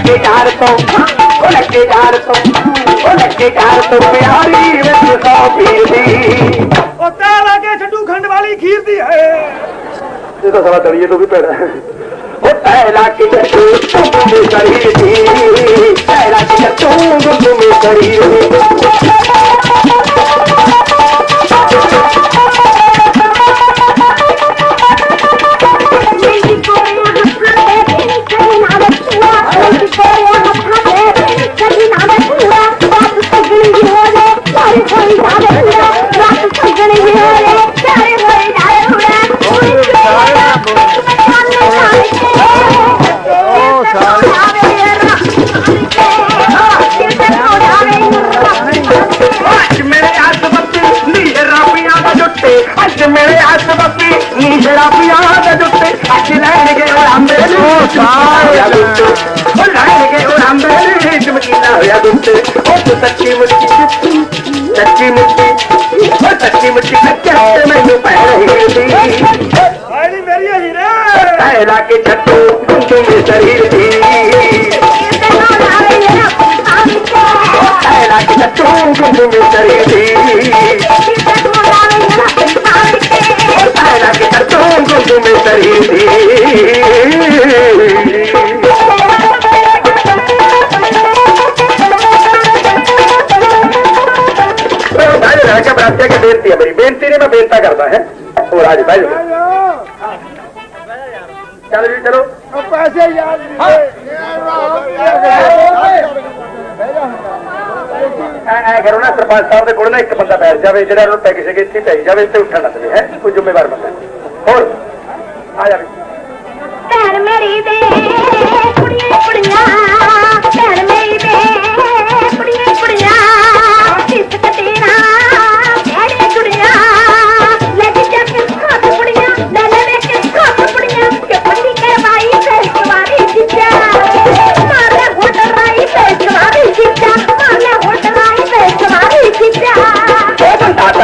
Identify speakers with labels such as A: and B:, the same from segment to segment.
A: ਲੱਗੇ ਯਾਰ ਤੋਂ ਉਹ ਲੱਗੇ ਯਾਰ ਤੋਂ ਉਹ ਲੱਗੇ ਯਾਰ ਤੋਂ ਪਿਆਰੀ ਵਿੱਚ ਸੌ ਪੀਰ ਦੀ
B: ਉਹ ਤੈ ਲਾਗੇ ਛੱਡੂ ਖੰਡ ਵਾਲੀ ਖੀਰ ਦੀ ਹੈ
A: ਇਹ ਤਾਂ ਸਾਲਾ ਦਲੀਏ ਤੋਂ ਵੀ ਪੈੜਾ ਉਹ ਪਹਿਲਾ ਕਿ ਤੂੰ ਤੁਮੇ ਸਰੀਰ ਦੀ ਪਹਿਲਾ ਕਿ ਤੂੰ ਤੁਮੇ ਸਰੀਰ ਦੀ। ਸੱਚੀ ਮੁੱਠੀ ਸੱਚੀ ਮੁੱਠੀ ਉਹ ਸੱਚੀ ਕੱਚਾ ਤੇ ਮੈਨੂੰ ਪੈ ਰਹੀ ਸੀ
B: ਨੀ ਮੇਰੀ ਹੀਰੇ।
A: ਪਹਿਲਾ ਕੇ ਛੱਡੋ ਤੂੰ ਮੇ ਸਰੀਰ ਦੀ। ਪਹਿਲਾ ਕੇ ਛੱਡੋ ਤੂੰ ਮੇ ਸਰੀਰ ਦੀ। ਪਹਿਲਾ ਕੇ ਛੱਡੋ ਤੂੰ ਮੇ ਸਰੀਰ ਦੀ। ਕੇ ਬੇਨਤੀ ਹੈ ਮੇਰੀ। ਬੇਨਤੀ ਨਹੀਂ ਮੈਂ ਬੇਨਤਾ ਕਰਦਾ ਹੈ। ਉਹ ਰਾਜ ਭਾਈ ਚਲੋ ਜੀ। ਚਲੋ
B: ਉਹ ਪੈਸੇ ਯਾਰ
A: ਐ ਕਰੋ ਨਾ ਸਰਪੰਚ ਸਾਹਿਬ ਦੇ ਕੋਲ ਨਾ ਇੱਕ ਬੰਦਾ ਬੈਠ ਜਾਵੇ ਜਿਹੜਾ ਉਹਨੂੰ ਪੈਕ ਸਕੇ ਇੱਥੇ ਪੈ ਜਾਵੇ ਤੇ ਉੱਠਣ ਦੇਵੇ ਹੈ। ਕੋਈ ਜ਼ਿੰਮੇਵਾਰ ਬੰਦਾ ਹੋਰ। ਆ ਜਾਵੇ
C: ਭੈਣ ਮੇਰੀ ਦੇ ਕੁੜੀਆਂ ਕੁੜੀਆਂ।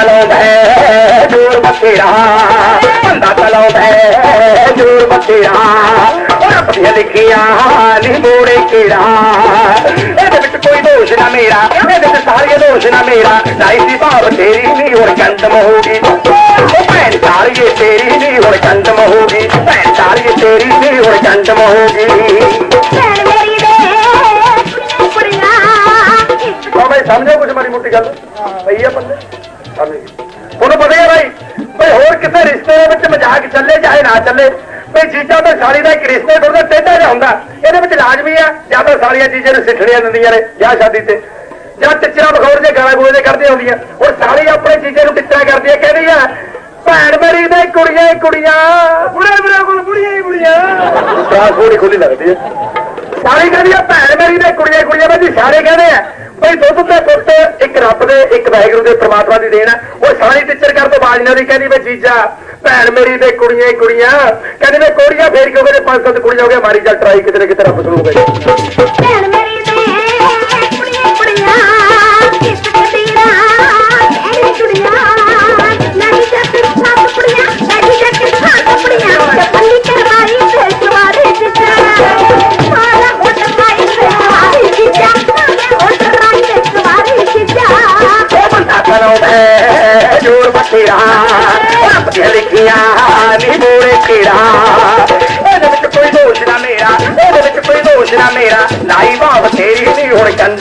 A: ਹੈ ਜੋਰ ਬਥੇਰਾ। ਬੰਦਾ ਤਲਾਉਂਦਾ ਹੈ ਜੋਰ ਬਥੇਰਾ। ਰੱਬ ਦੀਆਂ ਲਿਖੀਆਂ ਨੀ ਮੋੜੇ ਕਿਹੜਾ ਇਹਦੇ ਵਿੱਚ ਕੋਈ ਦੋਸ਼ ਨਾ ਮੇਰਾ ਇਹਦੇ ਵਿੱਚ ਸਾਰੇ ਦੋਸ਼ ਨਾ ਮੇਰਾ। ਨਾਈ ਦੀ ਭਾਵ ਤੇਰੀ ਨਹੀਂ ਹੁਣ ਕੰਦਮ ਹੋਗੀ ਉਹ ਭੈਣ ਸਾਰੀਏ ਤੇਰੀ ਨਹੀਂ ਹੁਣ ਕੰਦਮ ਹੋਗੀ ਭੈਣ ਸਾਰੀਏ ਤੇਰੀ ਨਹੀਂ ਹੁਣ ਕੰਦਮ
C: ਮੇਰੀ
A: ਬਈ ਸਮਝੋ ਕੁਝ ਮਾੜੀ ਮੋਟੀ ਗੱਲ। ਪਈ ਆ ਬੰਦੇ। ਗਏ ਤੁਹਾਨੂੰ ਪਤਾ ਹੈ ਭਾਈ ਬਈ ਹੋਰ ਕਿਸੇ ਰਿਸ਼ਤੇ ਦੇ ਵਿੱਚ ਮਜ਼ਾਕ ਚੱਲੇ ਚਾਹੇ ਨਾ ਚੱਲੇ। ਬਈ ਜੀਜਾ ਤੇ ਸਾਲੀ ਦਾ ਇੱਕ ਰਿਸ਼ਤੇ ਥੋੜਾ ਟੇਢਾ ਜਿਹਾ ਹੁੰਦਾ। ਇਹਦੇ ਵਿੱਚ ਲਾਜ਼ਮੀ ਆ, ਜਾਂ ਤਾਂ ਸਾਲੀਆਂ ਜੀਜੇ ਨੂੰ ਸਿੱਠਣੀਆਂ ਦਿੰਦੀਆਂ ਨੇ ਵਿਆਹ ਸ਼ਾਦੀ ਤੇ। ਜਾਂ ਟਿੱਚਰਾਂ ਬਖੌਰ ਜੇ ਗਾਲਾਂ ਗੋਲੇ ਕਰਦੀਆਂ ਹੁੰਦੀਆਂ। ਹੁਣ ਸਾਲੀ ਆਪਣੇ ਜੀਜੇ ਨੂੰ ਟਿੱਚਰਾਂ ਕਰਦੀ ਹੈ, ਕਹਿੰਦੀ ਆ, ਭੈਣ ਮੇਰੀ ਦੇ ਕੁੜੀਆਂ ਹੀ ਕੁੜੀਆਂ।
B: ਬੁੜੇ ਬੁੜੇ ਕੋਲ ਬੁੜੀਆਂ ਹੀ ਬੁੜੀਆਂ।
A: ਸਾਹ ਥੋੜੀ ਖੁੱਲੀ ਲੱਗਦੀ ਹੈ। ਸਾਰੇ ਕਹਿੰਦੀ ਆ, ਭੈਣ ਮੇਰੀ ਦੇ ਕੁੜੀਆਂ ਕੁੜੀਆਂ ਬਈ ਸਾਰੇ ਕਹਿੰਦੇ ਆ। ਬਈ ਦੁੱਧ ਤੇ ਪੁੱਤ, ਇੱਕ ਰੱਬ ਦੇ, ਇੱਕ ਵਾਹਿਗੁਰੂ ਦੇ, ਪ੍ਰਮਾਤਮਾ ਦੀ ਦੇਣ ਆ। ਉਹ ਸਾਰੀ ਟੀਚਰ ਕਰ ਤੋਂ ਬਾਜ ਦੀ ਕਹਿੰਦੀ ਬਈ ਜੀਜਾ, ਭੈਣ ਮੇਰੀ ਦੇ ਕੁੜੀਆਂ ਕੁੜੀਆਂ। ਕਹਿੰਦੀ ਬਈ ਕੋੜੀਆਂ ਫੇਰ ਕਿਉਂ ਕਹਿੰਦੇ, ਪੰਜ ਸੱਤ ਕੁੜੀਆਂ ਹੋ ਗਈਆਂ, ਮਾਰੀ ਜਾ ਟਰਾਈ ਕਿਤੇ ਨਾ ਕਿਤੇ ਰੱਬ ਸੁਣੂ ਗਏ
C: ਭੈਣ ਮੇਰੀ ਦੇ ਕੁੜੀਆਂ ਕੁੜੀਆਂ ਇਸ ਕਤੀਰਾ ਭੈਣ ਕੁੜੀਆਂ ਨਹੀਂ ਜੱਟ, ਸੱਤ ਕੁੜੀਆਂ ਨਹੀਂ ਜੱਟ, ਸੱਤ ਕੁੜੀਆਂ।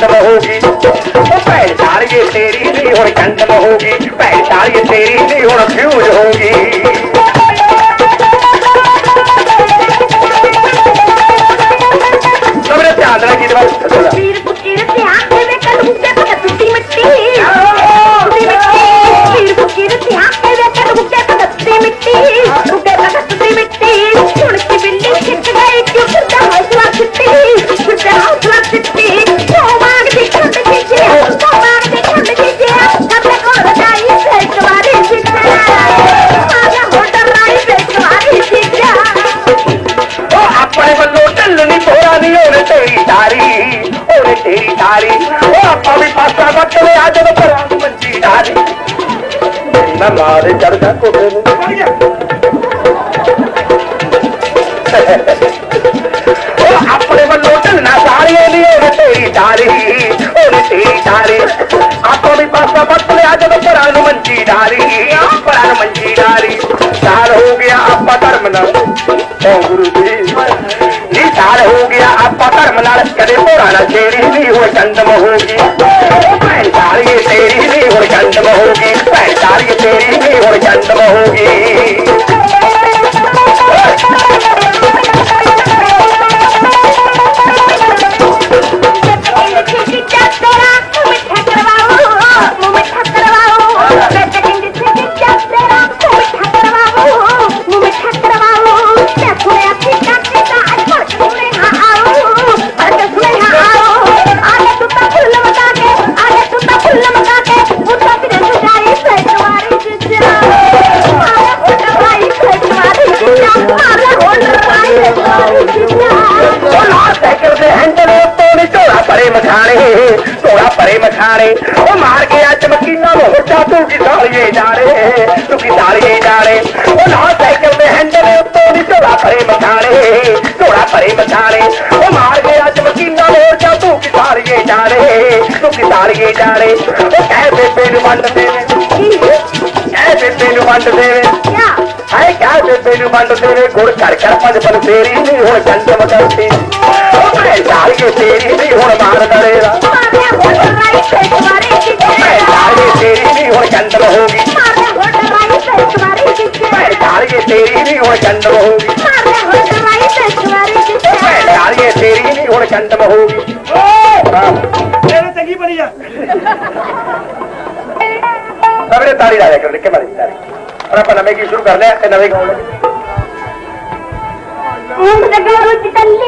A: ਹੁਣ ਕੰਦਮ ਹੋਗੀ ਉਹ ਭੈਣ ਸਾਰੀਏ ਤੇਰੀ ਨਹੀਂ ਹੁਣ ਕੰਦਮ ਹੋਗੀ ਭੈਣ ਸਾਰੀਏ ਤੇਰੀ ਨਹੀਂ ਹੁਣ ਫਿਊਜ਼ ਹੋਗੀ ਜਦੋਂ ਪਰਾਂ ਮੰਜੀ ਢਾਲੀ ਪਰਾਂ ਮੰਜੀ ਢਾਲੀ ਸਾਲ ਹੋ ਗਿਆ ਆਪਾਂ ਧਰਮ ਨਾਲ ਓ ਗੁਰੂ ਜੀ। ਜੀ ਸਾਲ ਹੋ ਗਿਆ ਆਪਾਂ ਧਰਮ ਨਾਲ, ਕਦੇ ਹੋਰਾਂ ਨਾਲ ਤੇਰੀ ਨਹੀਂ ਹੋ ਚੰਦਮ ਹੋਗੀ ਭੈਣ ਢਾਲੀ ਤੇਰੀ ਨਹੀਂ ਹੋ ਚੰਦਮ ਹੋਗੀ ਭੈਣ ਢਾਲੀ ਤੇਰੀ ਨਹੀਂ ਹੋ ਚੰਦਮ ਹੋਗੀ ਮਖਾਣੇ ਉਹ ਮਾਰ ਕੇ ਅੱਜ ਮਕੀਨਾ ਨੂੰ ਹੁੱਟਾ ਤੂੰ ਕੀ ਸਾਲੀਏ ਜਾਣੇ। ਤੂੰ ਕੀ ਸਾਲੀਏ ਜਾਣੇ। ਉਹ ਲਾ ਸਾਈਕਲ ਦੇ ਹੈਂਡਲ ਉੱਤੋਂ ਨੀ ਝੋਲਾ ਪਰੇ ਮਖਾਣੇ ਝੋਲਾ ਪਰੇ ਮਖਾਣੇ ਉਹ ਮਾਰ ਕੇ ਅੱਜ ਮਕੀਨਾ ਨੂੰ ਹੁੱਟਾ ਤੂੰ ਕੀ ਸਾਲੀਏ ਜਾਣੇ। ਤੂੰ ਕੀ ਸਾਲੀਏ ਜਾਣੇ। ਉਹ ਕਹਿ ਬੇਬੇ ਨੂੰ। ਵੰਡ ਦੇਵੇ ਕਹਿ ਬੇਬੇ ਨੂੰ। ਵੰਡ ਦੇਵੇ ਹਾਏ ਕਹਿ ਬੇਬੇ ਨੂੰ ਵੰਡ ਦੇਵੇ ਗੁੜ ਘੜ ਘੜ ਪੰਜ ਪੰਜ ਤੇਰੀ ਨਹੀਂ ਹੁਣ ਜੰਦ ਮਕਰਤੀ ਉਹ ਭੈ ਸਾਲੀਏ ਤੇਰੀ ਨਹੀਂ ਹੁਣ ਮਾਰ ਦੜੇਰਾ। ਭੈ ਸਾਲੀਏ ਤੇਰੀ ਨਹੀਂ ਹੁਣ ਜੰਦ ਹੋਗੀ ਭੈ ਸਾਲੀਏ ਤੇਰੀ ਨਹੀਂ ਹੁਣ ਜੰਦ ਹੋਗੀ ਭੈ ਸਾਲੀਏ ਤੇਰੀ ਨਹੀਂ ਹੁਣ ਜੰਦ ਹੋਗੀ
B: ਤੇਰੇ ਚੰਗੀ ਬਣੀ ਆ
A: ਸਭਰੇ ਤਾਲੀ తల్లి.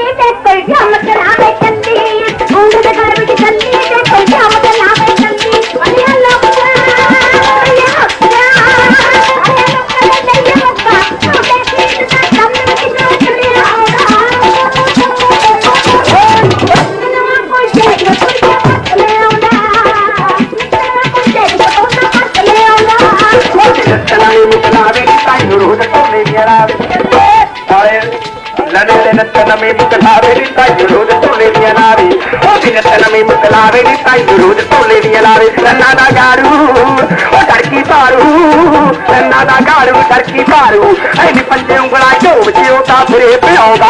A: ਰੰਨਾ ਦਾ ਭਾਰੂ। ਐ ਨੀ ਪੰਜੇ ਉਂਗਲਾਂ ਝੋਬ ਚ ਉਹ ਤਾਂ ਫਰੇ ਪਿਆਉਂਦਾ,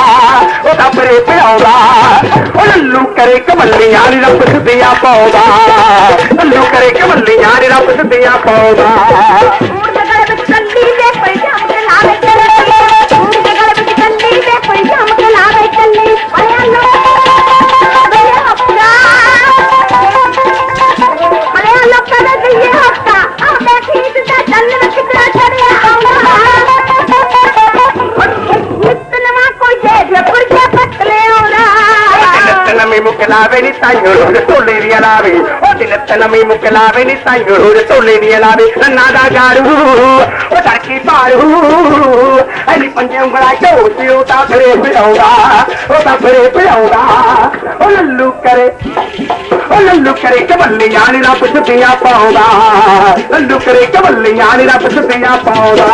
A: ਉਹ ਤਾਂ ਫਰੇ ਪਿਆਉਂਦਾ। ਉਹ ਲੱਲੂ ਕਰੇ ਕਮੱਲੀਆਂ ਨੀ ਰੱਬ ਸਦੀਆਂ ਪਾਉਂਦਾ। ਲੱਲੂ ਕਰੇ ਕਮੱਲੀਆਂ ਨੀ ਰੱਬ ਸਦੀਆਂ ਪਾਉਂਦਾ। ਨਮੀ ਮੁਕਲਾਵੇ ਨੀ ਤਾਈਓ ਰੋਜ਼ ਢੋਲੇ ਦੀਆਂ ਲਾਵੇ। ਉਹ ਦਿਨ ਨਮੀ ਮੁਕਲਾਵੇ ਨੀ ਤਾਈਓ ਰੋਜ਼ ਢੋਲੇ ਦੀਆਂ ਲਾਵੇ। ਨੰਨਾ ਦਾ ਗਾੜੂ ਉਹ ਧੜਕੀ ਭਾਰੂ। ਐਨੀ ਪੰਜੇ ਉਂਗਲਾਂ ਝੋਲ ਤੇ ਤਾਂ ਫਰੇ ਪਿਆਉਂਦਾ ਉਹ ਤਾਂ ਫਰੇ ਪਿਆਉਂਦਾ ਉਹ ਲੱਲੂ ਕਰੇ, ਉਹ ਲੱਲੂ ਕਰੇ ਕਬੱਲੀਆਂ ਨੀ ਰੱਬ ਸੁੱਤੀਆਂ ਪਾਉਂਦਾ। ਲੱਲੂ ਕਰੇ ਕਬੱਲੀਆਂ ਨੀ ਰੱਬ ਸੁੱਤੀਆਂ ਪਾਉਂਦਾ।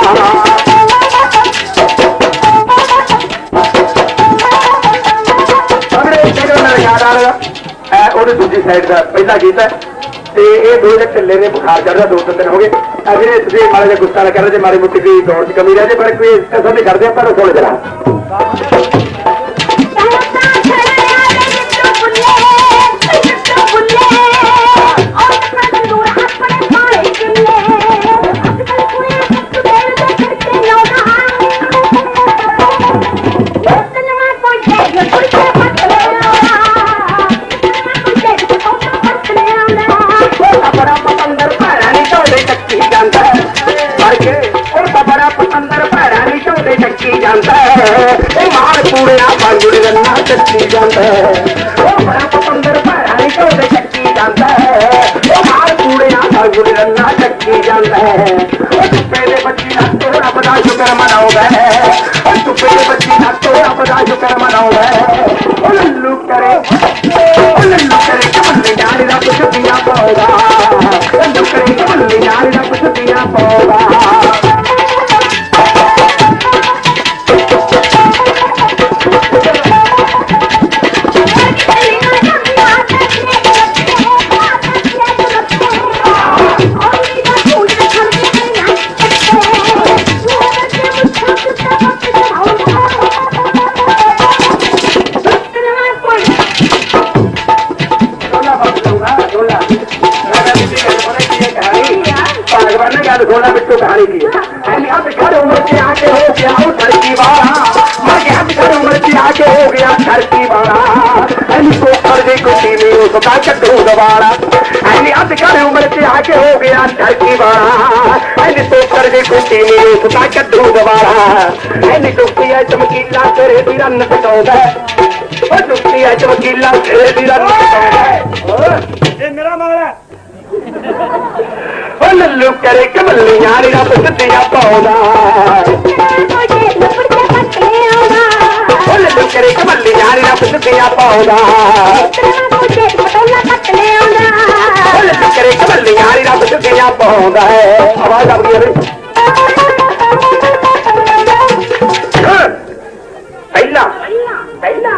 A: ਅਗਲੇ ਦੂਜੀ ਸਾਈਡ ਦਾ ਪਹਿਲਾ ਗੀਤ ਹੈ ਤੇ ਇਹ ਦੋ ਜਿਹੜੇ ਢਿੱਲੇ ਨੇ, ਬੁਖਾਰ ਚੜਦਾ ਦੋ ਤਿੰਨ ਦਿਨ ਹੋ ਗਏ। ਆ ਤੁਸੀਂ ਮਾੜਾ ਜਿਹਾ ਗੁੱਸਾ ਨਾ ਕਰ ਜੇ ਮਾੜੀ ਮੁੱਟੀ ਦੀ ਦੌੜ ਚ ਕਮੀ ਰਹਿ ਜੇ, ਪਰ ਕੋਈ ਇਸ ਨਹੀਂ ਕਰਦੇ ਆਪਾਂ ਥੋੜੇ ਜਰਾ
C: Oh,
A: look at it. ਐਨੀ ਕੋ ਕਰ ਦੇ ਕੁੱਤੀ ਨੇ ਉਸ ਦਾ ਚੱਕਰੂ ਦਵਾਲਾ ਐਨੀ ਟੁੱਟੀ ਐ ਚਮਕੀਲਾ ਤੇਰੇ ਦੀ ਰੰਨ ਕਟਾਉਂਦਾ ਉਹ ਟੁੱਟੀ ਐ ਚਮਕੀਲਾ ਤੇਰੇ ਦੀ ਰੰਨ ਕਟਾਉਂਦਾ
B: ਇਹ ਮੇਰਾ ਮਗਰ ਹੈ
A: ਉਹ ਲੱਲੂ ਕਰੇ ਕਮਲੀਆਂ ਨੀ ਰੱਬ ਸਿੱਧੀਆਂ ਪਾਉਂਦਾ
C: ਕੋਈ ਲੱਪੜ ਕੇ ਪੱਟੇ
A: ਕਰੇ ਕਮਲੀਆਂ ਨੀ ਰੱਬ ਸਿੱਧੀਆਂ ਪਾਉਂਦਾ ਹੈ? ਆਵਾਜ਼ ਆ ਗਈ ਰੇ ਪਹਿਲਾ ਪਹਿਲਾ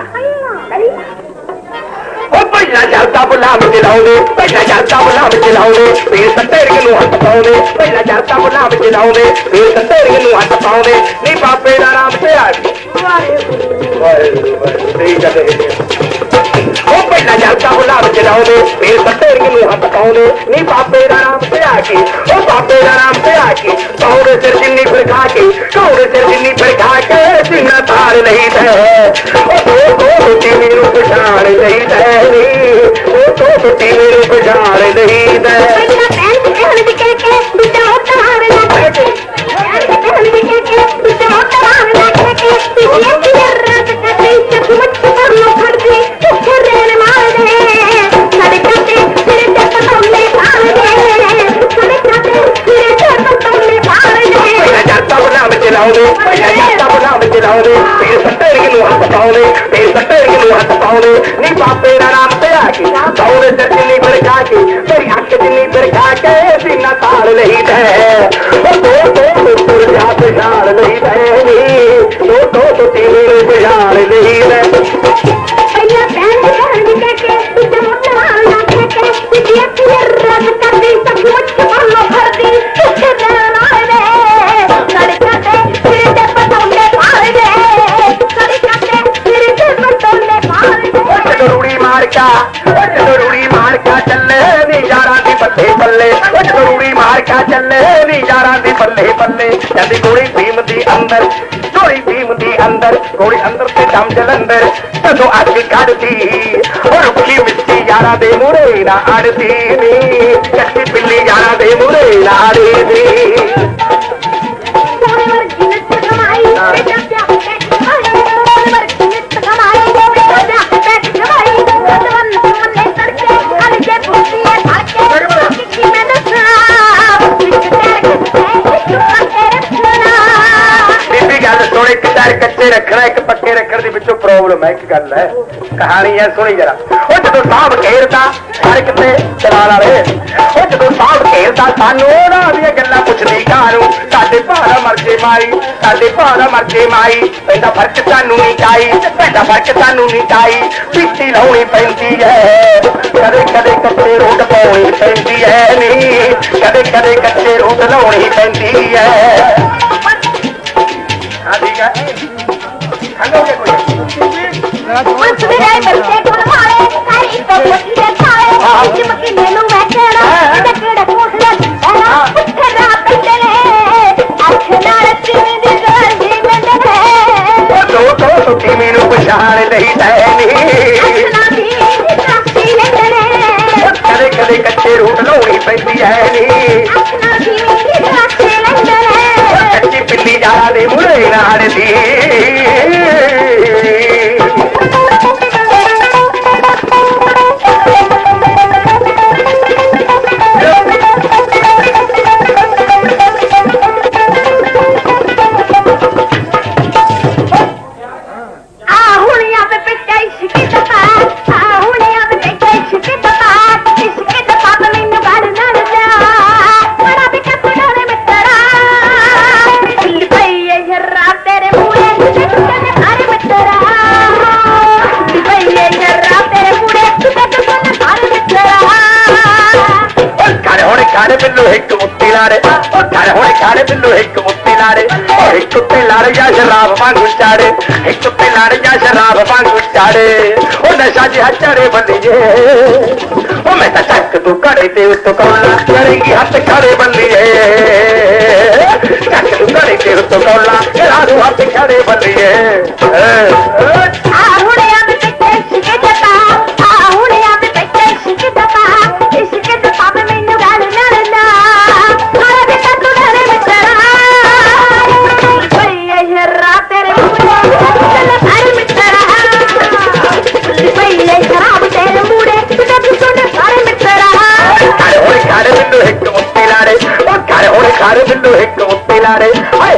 A: ਉਹ ਪਹਿਲਾ ਜਰਦਾ ਬੁਲਾਮ ਚਲਾਉਂਦੇ ਪਹਿਲਾ ਜਰਦਾ ਬੁਲਾਮ ਚਲਾਉਂਦੇ ਫੇਰ ਸੱਤੇਰ ਨੂੰ ਹੱਥ ਪਾਉਂਦੇ ਪਹਿਲਾ ਜਰਦਾ ਬੁਲਾਮ ਚਲਾਉਂਦੇ ਫੇਰ ਸੱਤੇਰ ਨੂੰ ਹੱਥ ਪਾਉਂਦੇ। ਨਹੀਂ ਬਾਪੇ ਦਾ ਨਾਮ ਤੇ ਆ ਵਾਹਿਗੁਰੂ ਵਾਹਿਗੁਰੂ ਸਹੀ ਗੱਲ ਹੈ। ਪਹਿਲਾ ਜਰਦਾ ਬੁਲਾਮ ਚਲਾਉਂਦੇ ਫੇਰ ਸੱਤੇਰ ਨੂੰ ਹੱਥ ਪਾਉਂਦੇ ਨਹੀਂ ਬਾਪੇ ਦਾ ਨਾਮ ਤੇ ਆ ਕੇ, ਉਹ ਬਾਪੇ ਦਾ ਨਾਮ ਤੇ ਆ ਕੇ ਕੌੜੇ ਸਿਰ ਜਿੰਨੀ ਫਿਰ ਖਾ ਕੇ ਕੌੜੇ ਸਿਰ ਜਿੰਨੀ ਫਿਰ ਖਾ ਕੇ ਸਿੰਨਾ ਤਾਰ ਨਹੀਂ ਤੇ ਉਹ ਦੋ ਦੋ ਰੋਟੀ ਮੈਨੂੰ ਪਛਾਣ ਨਹੀਂ ਤੇ ਉਹ ਦੋ ਰੋਟੀ ਮੈਨੂੰ ਪਛਾਣ ਨਹੀਂ ਰੂੜੀ ਚੱਲੇ ਨੀ ਯਾਰਾਂ ਦੇ ਬੱਲੇ ਬੱਲੇ। ਕਹਿੰਦੀ ਗੋਲੀ ਭੀਮ ਦੀ ਅੰਦਰ ਗੋਲੀ ਭੀਮ ਦੀ ਅੰਦਰ ਗੋਲੀ ਅੰਦਰ ਤੇ ਦਮ ਜਲੰਦਰ ਜਦੋਂ ਅੱਗ ਕੱਢਦੀ, ਉਹ ਰੁੱਖੀ ਮਿੱਟੀ ਯਾਰਾਂ ਦੇ ਮੂਹਰੇ ਨਾ ਅੜਦੀ ਨੀ। ਕੱਚੀ ਪਿੱਲੀ ਯਾਰਾਂ ਦੇ ਮੂਹਰੇ ਨਾ ਅੜਦੀ ਕਹਾਣੀ ਹੈ ਸੁਣੀ ਜਰਾ। ਉਹ ਜਦੋਂ ਸਾਹਬ ਘੇਰਦਾ ਹਰ ਕਿਤੇ ਚਲਾ ਵਾਲੇ। ਉਹ ਜਦੋਂ ਸਾਹਬ ਘੇਰਦਾ ਸਾਨੂੰ ਉਹਨਾਂ ਦੀਆਂ ਗੱਲਾਂ ਪੁੱਛਦੀ ਕਾਹਨੂੰ? ਸਾਡੇ ਭਾਰਾ ਮਰਜੇ ਮਾਈ ਸਾਡੇ ਭਾਰਾ ਮਰਜੇ ਮਾਈ। ਪੈਂਦਾ ਫ਼ਰਕ ਸਾਨੂੰ ਨਹੀਂ ਕਾਈ ਪੈਂਦਾ ਫ਼ਰਕ ਸਾਨੂੰ ਨਹੀਂ ਕਾਈ ਪੀਤੀ ਲਾਉਣੀ ਪੈਂਦੀ ਹੈ ਕਦੇ ਕਦੇ ਕੱਚੇ ਰੋਟ ਪਾਉਣੀ ਪੈਂਦੀ ਹੈ ਨਹੀਂ ਕਦੇ ਕਦੇ ਕੱਚੇ ਰੋਟ ਲਾਉਣੀ ਪੈਂਦੀ ਹੈ ਹਾਂ ਠੀਕ ਹੈ ਖੰਗੋਗੇ ਕੋਈ?
C: ਉਸ ਵੇਲੇ ਬੱਚੇ ਕੋਲ ਸਾਰੀ ਤੋਂ ਪੱਕੀ ਦੇ ਥਾਲੇ ਵਿੱਚ ਮੱਕੀ ਮੈਨੂੰ ਵੇਖਣਾ ਇਹਦਾ ਕਿਹੜਾ ਕੋਸਲਾ ਐਨਾ ਪੁੱਠੇ ਰਾਹ ਪੈਂਦੇ ਨੇ ਅੱਖ ਨਾਲ ਚੀਨੀ ਦੀ ਗੱਲ ਦੀ ਮੰਦਨੇ
A: ਦੋ ਦੋ ਟੁੱਟੀ ਮੈਨੂੰ ਪਛਾਣ ਲਈ ਤੈਨੀ ਕਦੇ ਕਦੇ ਕੱਚੇ ਰੂਟ ਲਾਉਣੀ ਪੈਂਦੀ ਐ ਨੀ ਕੱਚੀ ਪਿੱਲੀ ਜਾਰਾ ਦੇ ਮੁਰੇ ਨਾੜਦੀ
C: ਆ
A: ਹੁਣ ਇੱਕ ਮੁੱਤੀ ਲਾੜੇ ਉਹ ਇੱਕ ਉੱਤੇ ਲੜ ਜਾ ਸ਼ਰਾਬ ਵਾਂਗੂ ਚਾੜੇ ਇੱਕ ਉੱਤੇ ਲੜ ਜਾ ਸ਼ਰਾਬ ਵਾਂਗੂ ਚਾੜੇ ਉਹ ਨਸ਼ਾ ਜਿਹਾ ਚੜੇ ਬੱਲੀਏ ਉਹ ਮੈਂ ਤਾਂ ਚੱਕ ਤੂੰ ਘੜੇ ਤੇ ਉੱਤੋਂ ਕੌਲਾ ਕਰੇਗੀ ਹੱਥ ਖੜੇ ਬੱਲੀਏ ਚੱਕ ਤੂੰ ਘੜੇ ਤੇ ਉੱਤੋਂ ਕੌਲਾ ਕਰਾ ਦੂੰ ਹੱਥ ਖੜੇ ਬੱਲੀਏ
C: ਆ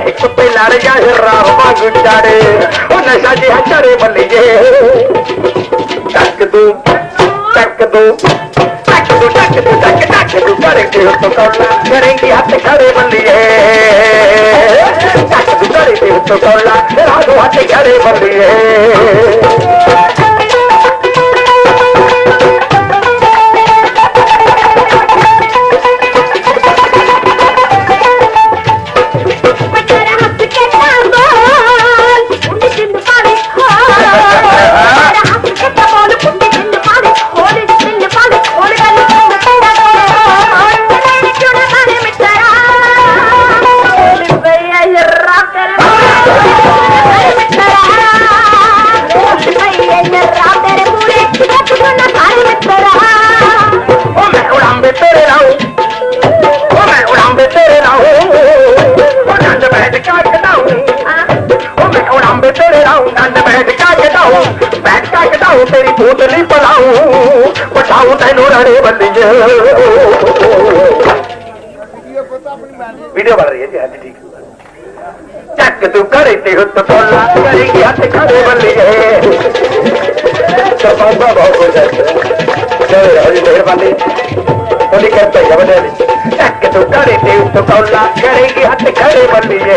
C: ਹਾਏ
A: ਇੱਕ ਉੱਤੇ ਲਾੜੇ ਜਾਂ ਵਾਂਗੂ ਚਾੜੇ। ਉਹ ਨਸ਼ਾ ਜਿਹਾ ਚੜੇ ਬੱਲੀਏ ਟੱਕ ਦੂ ਟੱਕ ਦੂ, ਟੱਕ ਤੂੰ ਟੱਕ ਤੂੰ ਟੱਕ ਟੱਕ ਤੂੰ ਕਰੇ ਤੇ ਉੱਤੋਂ ਕੌਲਾ ਕਰੇਂਗੀ ਹੱਥ ਖੜੇ ਬੱਲੀਏ ਟੱਕ ਤੂੰ ਕਰੇ ਤੇ ਉੱਤੋਂ ਕੌਲਾ ਰਾਜੂ ਹੱਥ ਖੜੇ ਬੱਲੀਏ ਤੈਨੂੰ ਰੜੇ ਬੱਲੀਏ ਵੀਡੀਓ ਬਣ ਰਹੀ ਹੈ ਜੀ ਹਾਂਜੀ ਠੀਕ। ਚੱਕ ਤੂੰ ਘਰੇ ਤੇ ਹੁੱਤ ਪੋਲਾ ਕਰੇਗੀ ਹੱਥ ਖੜੇ ਬੱਲੀਏ ਸਰਪੰਚਾ ਬਹੁਤ ਹੋ। ਜਾਂਦਾ ਜੈ ਹਰੀ ਮਿਹਰਬਾਨੀ। ਤੁਹਾਡੀ ਕਿਰਪਾ ਹੈ ਬਣੇ ਚੱਕ ਤੂੰ ਘਰੇ ਤੇ ਉੱਤੋਂ ਕੌਲਾ ਕਰੇਗੀ ਹੱਥ ਖੜੇ ਬੱਲੀਏ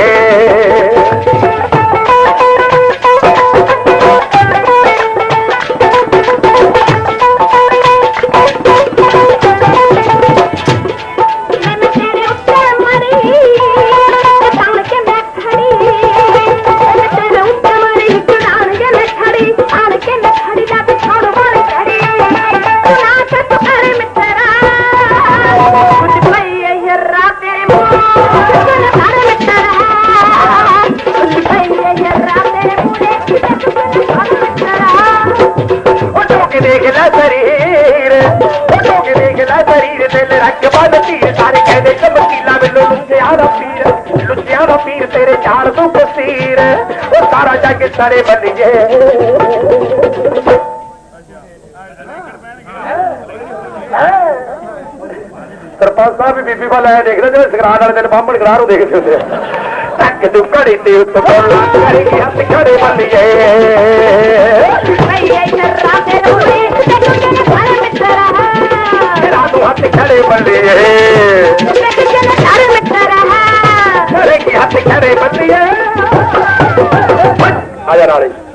A: ਉਹ ਸਾਰਾ ਜੱਗ ਸਾਰੇ ਬੱਲੀਏ ਸਰਪੰਚ ਸਾਹਿਬ ਵੀ ਬੀਬੀ ਵੱਲ ਆਇਆ ਦੇਖਦੇ ਜਿਵੇਂ ਸਗਰਾਨ ਵਾਲੇ ਦਿਨ ਬਾਹਮਣ ਗਰਾਹ ਨੂੰ ਦੇਖਦੇ ਹੁੰਦੇ ਆ ਟੱਕ ਤੂੰ ਘੜੀ ਤੇ ਉੱਤੋਂ ਕੋਲਾ ਕਰੇਗੀ ਹੱਥ ਖੜੇ ਬੱਲੀਏ
C: ਭਈ ਇਹ ਰਾਤ ਤੇਰੇ ਮੂੰਹ ਤੇ ਤੂੰ ਅਰੇ ਮਿੱਤਰਾ
A: ਤੇਰਾ ਤੂੰ ਹੱਥ ਖੜੇ ਬੱਲੀਏ
C: ਮੈਂ ਕਿਹਾ ਅਰੇ ਮਿੱਤਰਾ
A: ਕਰੇਗੀ ਹੱਥ ਖੜੇ ਆ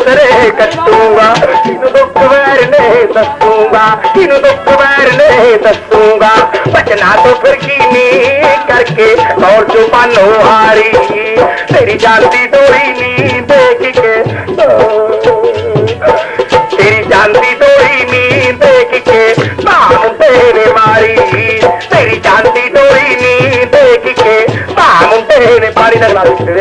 A: ਤਿਨਕੀ ਕੱਟੂਗਾ। ਕਿਨੂੰ ਦੁੱਖ ਵੈਰ ਨੇ ਦੱਸੂਗਾ। ਕਿਨੂੰ ਦੁੱਖ ਵੈਰ ਨੇ ਦੱਸੂਗਾ। ਬਚਨਾ ਤੋਂ ਫਿਰ ਕੀ ਨੀ ਕਰਕੇ ਔਰ ਚੁਪਾਨੋ ਹਾਰੀ। ਤੇਰੀ ਜਾਂਦੀ ਡੋਰੀ ਨੀ ਦੇਖ ਕੇ ਤੇਰੀ ਜਾਂਦੀ ਡੋਰੀ ਨੀ ਦੇਖ ਕੇ ਬਾਹ ਤੇਰੇ ਮਾਰੀ। ਤੇਰੀ ਜਾਂਦੀ ਡੋਰੀ ਨੀ ਦੇਖ ਕੇ ਬਾਹ ਤੇਰੇ ਪਾਰੀ ਲੱਗਣਾ ਲਾ ਨਾਲ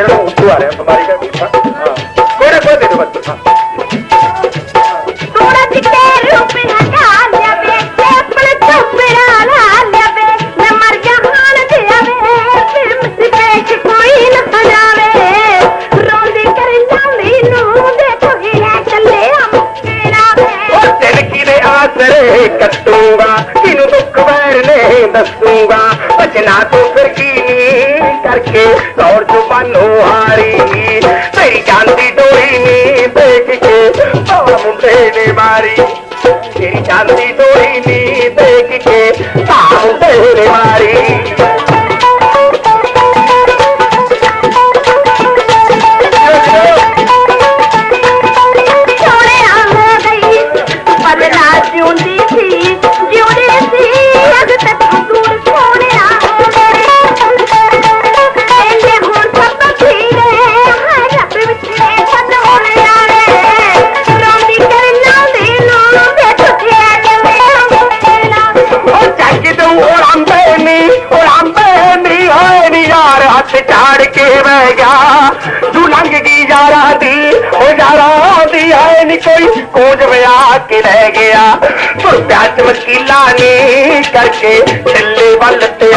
A: ਨਹੀਂ ਕੋਈ ਕੋਜ ਰਿਆ ਕੇ ਲੈ ਗਿਆ। ਸੁਰਤਿਆ ਚ ਵਕੀਲਾ ਨੇ ਕਰਕੇ ਛੱਲੇ ਵੱਲ ਤੇ